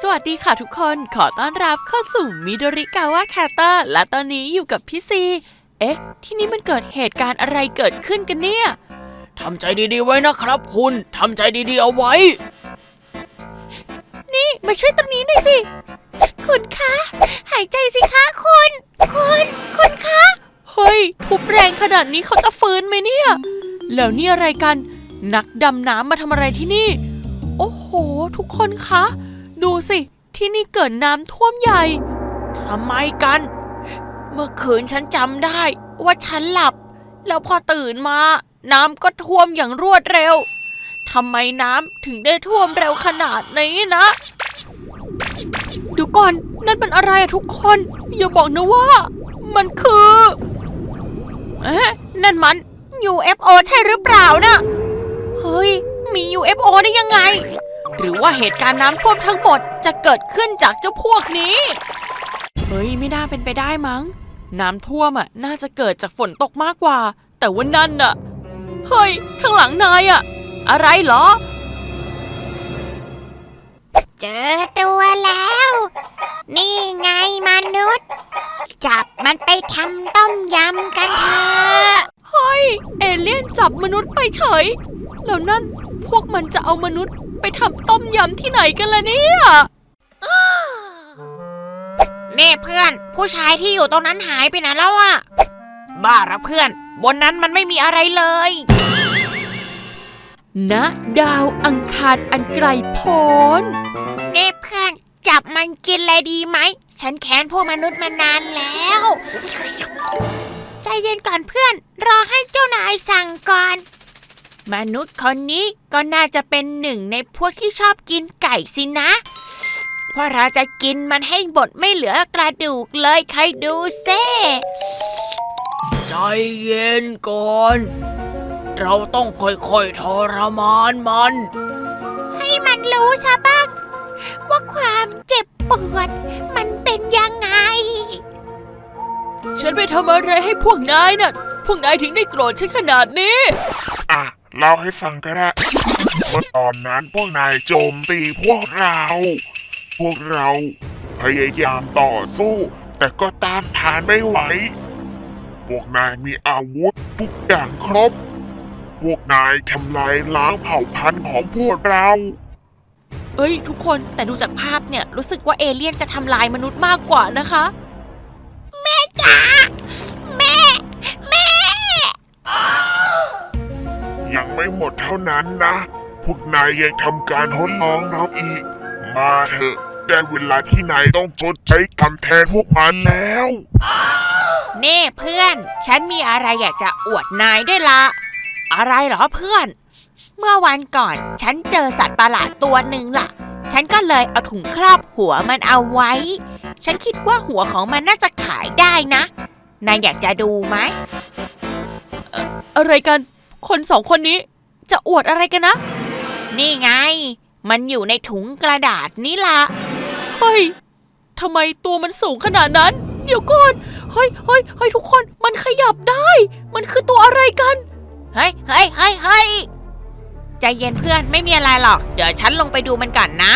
สวัสดีค่ะทุกคนขอต้อนรับเข้าสู่มิโดริกาวะแคตาและตอนนี้อยู่กับพี่ซี เอ๊ะ ที่นี่มันเกิดเหตุการณ์อะไรเกิดขึ้นกันเนี่ยทำใจดีๆไว้นะครับคุณทำใจดีๆเอาไว้ นี่มาช่วยตรงนี้หน่อยสิ คุณคะ หายใจสิคะคุณ คุณ คุณคะ เฮ้ย ทุบแรงขนาดนี้เขาจะฟื้นไหมเนี่ย แล้วนี่อะไรกัน นักดำน้ำมาทำอะไรที่นี่ โอ้โห ทุกคนคะ ดูสิ ที่นี่เกิดน้ำท่วมใหญ่ทำไมกัน เมื่อคืนฉันจำได้ ว่าฉันหลับ แล้วพอตื่นมา น้ำก็ท่วมอย่างรวดเร็วทำไมน้ำถึงได้ท่วมเร็วขนาดนี้นะดูก่อนนั่นมันอะไรอะทุกคน อย่าบอกนะว่า มันคือเอ๊ะนั่นมัน UFO ใช่หรือเปล่านะ เฮ้ย มี UFO ได้ยังไง หรือว่าเหตุการณ์น้ำท่วมทั้งหมดจะเกิดขึ้นจากเจ้าพวกนี้ เฮ้ยไม่น่าเป็นไปได้มั้ง น้ำท่วมอะน่าจะเกิดจากฝนตกมากกว่า แต่ว่านั่นน่ะ เฮ้ย ข้างหลังนายอะ อะไรเหรอ เจอตัวแล้ว นี่ไงมนุษย์ จับมันไปทำต้มยำกันเถอะเฮ้ย เอเลี่ยนจับมนุษย์ไปเฉย แล้วนั่นพวกมันจะเอามนุษย์ ไปทำต้มยำที่ไหนกันล่ะเนี่ยนี่เพื่อน ผู้ชายที่อยู่ตรงนั้นหายไปไหนแล้วอะบ้าละเพื่อน บนนั้นมันไม่มีอะไรเลยณดาวอังคารอันไกลโพ้นนี่เพื่อน จับมันกินเลยดีไหม ฉันแค้นพวกมนุษย์มานานแล้ว ใจเย็นก่อนเพื่อน รอให้เจ้านายสั่งก่อน มนุษย์คนนี้ก็น่าจะเป็นหนึ่งในพวกที่ชอบกินไก่สินะ เพราะเราจะกินมันให้บดไม่เหลือกระดูกเลยใครดูเซ่ใจเย็นก่อน เราต้องค่อยๆทรมานมัน ให้มันรู้ซะบ้างว่าความเจ็บปวดมันเป็นยังไง ฉันไปทำอะไรให้พวกนายน่ะ พวกนายถึงได้โกรธฉันขนาดนี้อะ เล่าให้ฟังก็ได้เมื่อตอนนั้นพวกนายโจมตีพวกเรา พวกเราพยายามต่อสู้ แต่ก็ต้านทานไม่ไหว พวกนายมีอาวุธทุกอย่างครบ พวกนายทำลายล้างเผ่าพันธุ์ของพวกเรา เอ้ย ทุกคนแต่ดูจากภาพเนี่ย รู้สึกว่าเอเลี่ยนจะทำลายมนุษย์มากกว่านะคะ แม่แม่ ยังไม่หมดเท่านั้นนะ พวกนายยังทำการทดลองเราอีก มาเถอะ ได้เวลาที่นายต้องชดใช้กรรมแทนพวกมันแล้วนี่เพื่อน ฉันมีอะไรอยากจะอวดนายด้วยละ อะไรเหรอเพื่อน เมื่อวันก่อน ฉันเจอสัตว์ประหลาดตัวหนึ่งล่ะ ฉันก็เลยเอาถุงครอบหัวมันเอาไว้ ฉันคิดว่าหัวของมันน่าจะขายได้นะ นายอยากจะดูไหมอะไรกัน คนสองคนนี้จะอวดอะไรกันนะ นี่ไง มันอยู่ในถุงกระดาษนี่ล่ะเฮ้ยทำไมตัวมันสูงขนาดนั้น เดี๋ยวก่อนเฮ้ยเฮ้ยเฮ้ยทุกคนมันขยับได้ มันคือตัวอะไรกันเฮ้ยเฮ้ยเฮ้ยเฮ้ยใจเย็นเพื่อนไม่มีอะไรหรอก เดี๋ยวฉันลงไปดูมันก่อนนะ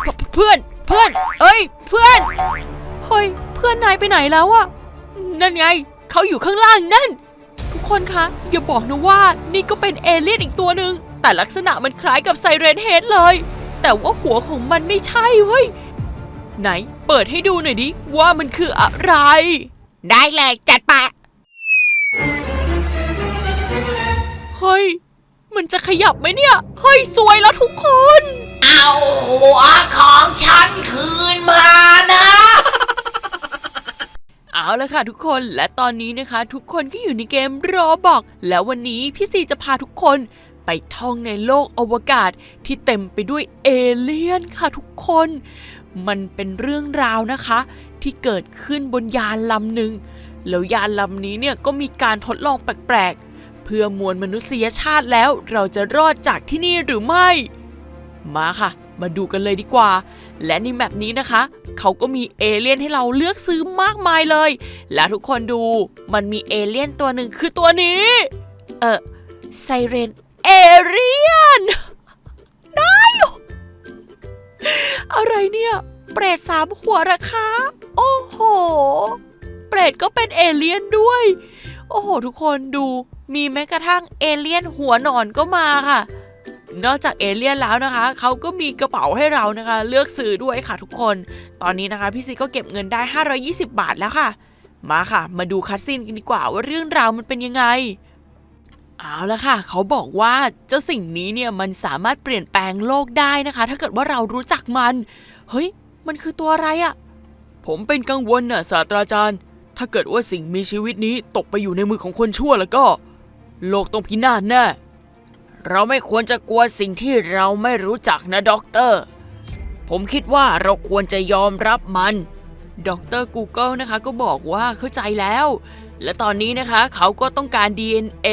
เพื่เพื่อนเพื่อน เอ้ย เพื่อนเฮ้ยเพื่อนนายไปไหนแล้วอะนั่นไงเขาอยู่ข้างล่างนั่นทุก คนคะอย่าบอกนะว่านี่ก็เป็นเอเลี่ยนอีกตัวหนึ่งแต่ลักษณะมันคล้ายกับไซเรนเฮดเลย แต่ว่าหัวของมันไม่ใช่เว้ยไหน เปิดให้ดูหน่อยดิว่ามันคืออะไร ได้เลยจัดไปเฮ้ย มันจะขยับไหมเนี่ย เฮ้ย สวยแล้วทุกคน เอาหัวของฉันคืนมานะ เอาละค่ะทุกคนและตอนนี้นะคะ ทุกคนก็อยู่ในเกมรอบอก แล้ววันนี้พี่ซีจะพาทุกคนไปท่องในโลกอวกาศที่เต็มไปด้วยเอเลี่ยนค่ะทุกคน มันเป็นเรื่องราวนะคะ ที่เกิดขึ้นบนยานลำหนึ่งแล้วยานลำนี้เนี่ยก็มีการทดลองแปลกๆ เพื่อมวลมนุษยชาติแล้วเราจะรอดจากที่นี่หรือไม่ มาค่ะ มาดูกันเลยดีกว่า และในแมปนี้นะคะ เขาก็มีเอเลี่ยนให้เราเลือกซื้อมากมายเลย และทุกคนดูมันมีเอเลี่ยนตัวหนึ่งคือตัวนี้ เออไซเรนเอเรียน ได้หรออะไรเนี่ย เปรตสามหัวระคะโอ้โห เปรตก็เป็นเอเลี่ยนด้วย โอ้โห ทุกคนดูมีแม้กระทั่งเอเลี่ยนหัวหนอนก็มาค่ะ นอกจากเอเลี่ยนแล้วนะคะ เขาก็มีกระเป๋าให้เรานะคะ เลือกซื้อด้วยค่ะทุกคน ตอนนี้นะคะพี่ซีก็เก็บเงินได้ 520 บาทแล้วค่ะ มาค่ะ มาดูคัดซีนกันดีกว่าว่าเรื่องราวมันเป็นยังไงเอาละค่ะ เขาบอกว่าเจ้าสิ่งนี้เนี่ยมันสามารถเปลี่ยนแปลงโลกได้นะคะ ถ้าเกิดว่าเรารู้จักมัน เฮ้ย มันคือตัวอะไรอะผมเป็นกังวลน่ะศาสตราจารย์ ถ้าเกิดว่าสิ่งมีชีวิตนี้ตกไปอยู่ในมือของคนชั่วแล้วก็ โลกต้องพินาศแน่ เราไม่ควรจะกลัวสิ่งที่เราไม่รู้จักนะด็อกเตอร์ ผมคิดว่าเราควรจะยอมรับมันด็อกเตอร์ Google นะคะก็บอกว่าเข้าใจแล้ว และตอนนี้นะคะเขาก็ต้องการ DNA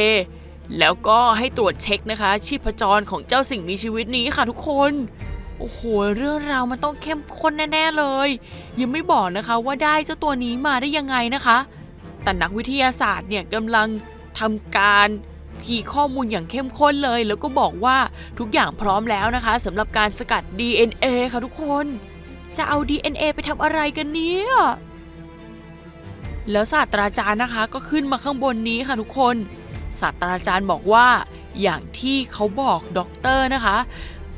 แล้วก็ให้ตรวจเช็คนะคะ ชีพจรของเจ้าสิ่งมีชีวิตนี้ค่ะทุกคน โอ้โห เรื่องราวมันต้องเข้มข้นแน่ ๆ เลย ยังไม่บอกนะคะว่าได้เจ้าตัวนี้มาได้ยังไงนะคะ แต่นักวิทยาศาสตร์เนี่ยกำลังทำการ คีย์ข้อมูลอย่างเข้มข้นเลย แล้วก็บอกว่าทุกอย่างพร้อมแล้วนะคะสำหรับการสกัด DNA ค่ะทุกคน จะเอา DNA ไปทำอะไรกันเนี่ยแล้วศาสตราจารย์นะคะก็ขึ้นมาข้างบนนี้ค่ะทุกคนศาสตราจารย์บอกว่าอย่างที่เขาบอกด็อกเตอร์นะคะ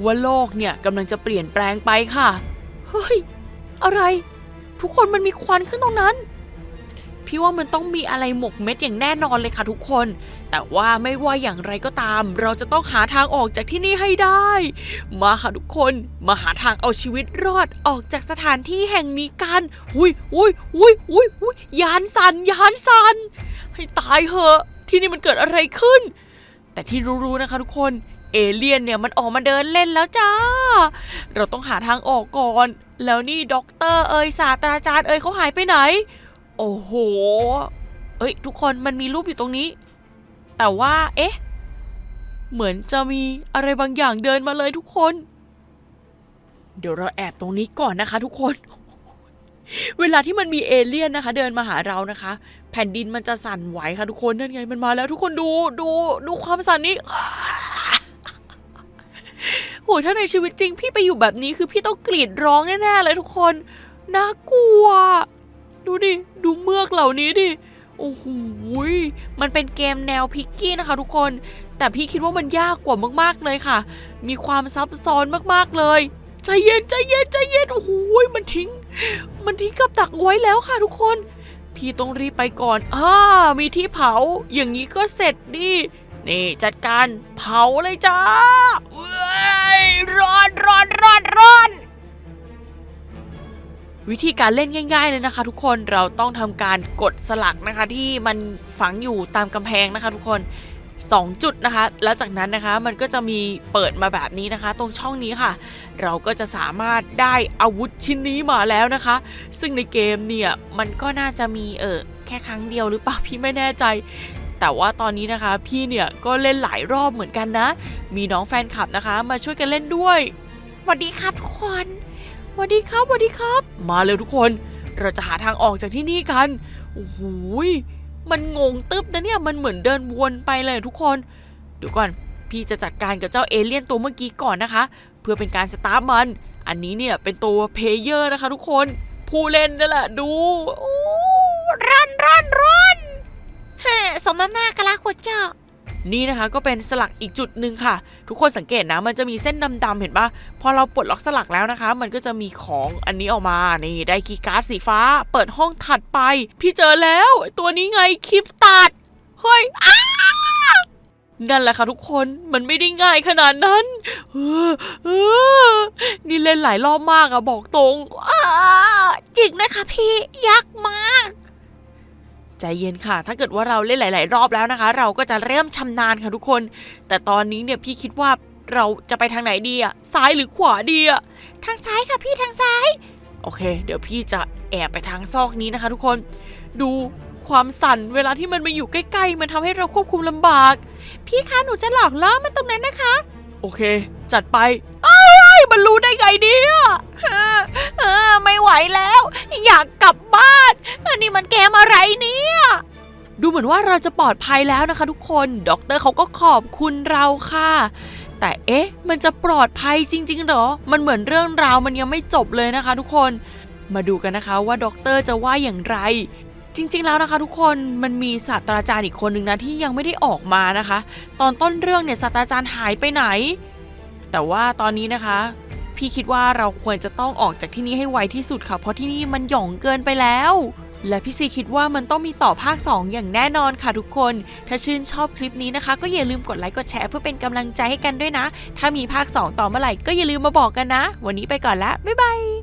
ว่าโลกเนี่ยกำลังจะเปลี่ยนแปลงไปค่ะ เฮ้ย อะไร ทุกคนมันมีควันขึ้นตรงนั้น พี่ว่ามันต้องมีอะไรหมกเม็ดอย่างแน่นอนเลยค่ะทุกคน แต่ว่าไม่ว่าอย่างไรก็ตาม เราจะต้องหาทางออกจากที่นี่ให้ได้ มาค่ะทุกคนมาหาทางเอาชีวิตรอดออกจากสถานที่แห่งนี้กันอุ้ยอุ้ยอุ้ยอุ้ยอุ้ยยานสันยานสันให้ตายเหอะ ที่นี่มันเกิดอะไรขึ้น แต่ที่รู้ๆนะคะทุกคนเอเลี่ยนเนี่ยมันออกมาเดินเล่นแล้วจ้า เราต้องหาทางออกก่อน แล้วนี่ด็อกเตอร์เอยศาสตราจารย์เอยเขาหายไปไหน โอ้โห เอ้ย ทุกคนมันมีรูปอยู่ตรงนี้ แต่ว่า เอ๊ะ เหมือนจะมีอะไรบางอย่างเดินมาเลยทุกคน เดี๋ยวเราแอบตรงนี้ก่อนนะคะ ทุกคน เวลาที่มันมีเอเลี่ยนนะคะ เดินมาหาเรานะคะ แผ่นดินมันจะสั่นไหวค่ะทุกคนนั่นไงมันมาแล้วทุกคนดูดูดูความสั่นนี้โหถ้าในชีวิตจริงพี่ไปอยู่แบบนี้คือพี่ต้องกรีดร้องแน่ๆเลยทุกคนน่ากลัว ดูดิ ดูเมือกเหล่านี้ดิ โอ้โห มันเป็นเกมแนวพิกกี้นะคะทุกคน แต่พี่คิดว่ามันยากกว่ามากๆเลยค่ะ มีความซับซ้อนมากๆเลย ใจเย็นใจเย็นใจเย็น โอ้โห มันทิ้ง มันทิ้งกับดักไว้แล้วค่ะทุกคน พี่ต้องรีบไปก่อนอ่ามีที่เผา อย่างนี้ก็เสร็จดิ นี่จัดการเผาเลยจ้าเว้ยร้อนร้อนร้อนร้อน วิธีการเล่นง่าย ๆ เลยนะคะ ทุกคนเราต้องทำการกดสลักนะคะ ที่มันฝังอยู่ตามกำแพงนะคะ ทุกคน2จุดนะคะ แล้วจากนั้นนะคะมันก็จะมีเปิดมาแบบนี้นะคะ ตรงช่องนี้ค่ะ เราก็จะสามารถได้อาวุธชิ้นนี้มาแล้วนะคะ ซึ่งในเกมเนี่ยมันก็น่าจะมีเออแค่ครั้งเดียวหรือเปล่าพี่ไม่แน่ใจ แต่ว่าตอนนี้นะคะ พี่เนี่ยก็เล่นหลายรอบเหมือนกันนะ มีน้องแฟนคลับนะคะ มาช่วยกันเล่นด้วยสวัสดีค่ะทุกคน สวัสดีครับสวัสดีครับ มาเลยทุกคน เราจะหาทางออกจากที่นี่กัน โอ้โหยมันงงตึ๊บนะเนี่ย มันเหมือนเดินวนไปเลยทุกคน เดี๋ยวก่อน พี่จะจัดการกับเจ้าเอเลี่ยนตัวเมื่อกี้ก่อนนะคะ เพื่อเป็นการสตาร์ทมัน อันนี้เนี่ยเป็นตัวเพลเยอร์นะคะทุกคน ผู้เล่นนั่นแหละดูโอ้รันรันรันเฮ้สมน้ำหน้ากะลาขวดเจ้า นี่นะคะก็เป็นสลักอีกจุดหนึ่งค่ะ ทุกคนสังเกตนะ มันจะมีเส้นดำๆเห็นปะพอเราปลดล็อกสลักแล้วนะคะ มันก็จะมีของอันนี้ออกมานี่ได้คีการ์ดสีฟ้า เปิดห้องถัดไป พี่เจอแล้ว ตัวนี้ไงคลิปตัดเฮ้ยอ้านั่นแหละค่ะทุกคนมันไม่ได้ง่ายขนาดนั้นนี่เล่นหลายรอบมากอะบอกตรงจริงนะคะพี่ยักมาก ใจเย็นค่ะ ถ้าเกิดว่าเราเล่นหลาย ๆ รอบแล้วนะคะ เราก็จะเริ่มชำนาญค่ะทุกคน แต่ตอนนี้เนี่ยพี่คิดว่าเราจะไปทางไหนดีอะซ้ายหรือขวาดีอะทางซ้ายค่ะพี่ทางซ้าย โอเค เดี๋ยวพี่จะแอบไปทางซอกนี้นะคะ ทุกคน ดูความสั่นเวลาที่มันมาอยู่ใกล้ ๆ มันทำให้เราควบคุมลำบาก พี่คะหนูจะหลอกล่อมันตรงนั้นนะคะ โอเค จัดไปเอ้ยมันรู้ได้ไงเนี่ยเออไม่ไหวแล้ว อยากกลับบ้านอันนี้มันเกมอะไรเนี่ย เหมือนว่าเราจะปลอดภัยแล้วนะคะ ทุกคนด็อกเตอร์เขาก็ขอบคุณเราค่ะ แต่เอ๊ะ มันจะปลอดภัยจริงๆเหรอ มันเหมือนเรื่องราวมันยังไม่จบเลยนะคะ ทุกคนมาดูกันนะคะว่าด็อกเตอร์จะว่าอย่างไร จริง ๆ แล้วนะคะ ทุกคนมันมีศาสตราจารย์อีกคนหนึ่งนะที่ยังไม่ได้ออกมานะคะ ตอนต้นเรื่องเนี่ยศาสตราจารย์หายไปไหน แต่ว่าตอนนี้นะคะพี่คิดว่าเราควรจะต้องออกจากที่นี่ให้ไวที่สุดค่ะ เพราะที่นี่มันหย่องเกินไปแล้ว และพี่ซีคิดว่ามันต้องมีต่อภาค 2 อย่างแน่นอนค่ะทุกคน ถ้าชื่นชอบคลิปนี้นะคะ ก็อย่าลืมกดไลค์กดแชร์เพื่อเป็นกำลังใจให้กันด้วยนะ ถ้ามีภาค 2 ต่อเมื่อไหร่ก็อย่าลืมมาบอกกันนะ วันนี้ไปก่อนละบ๊ายบาย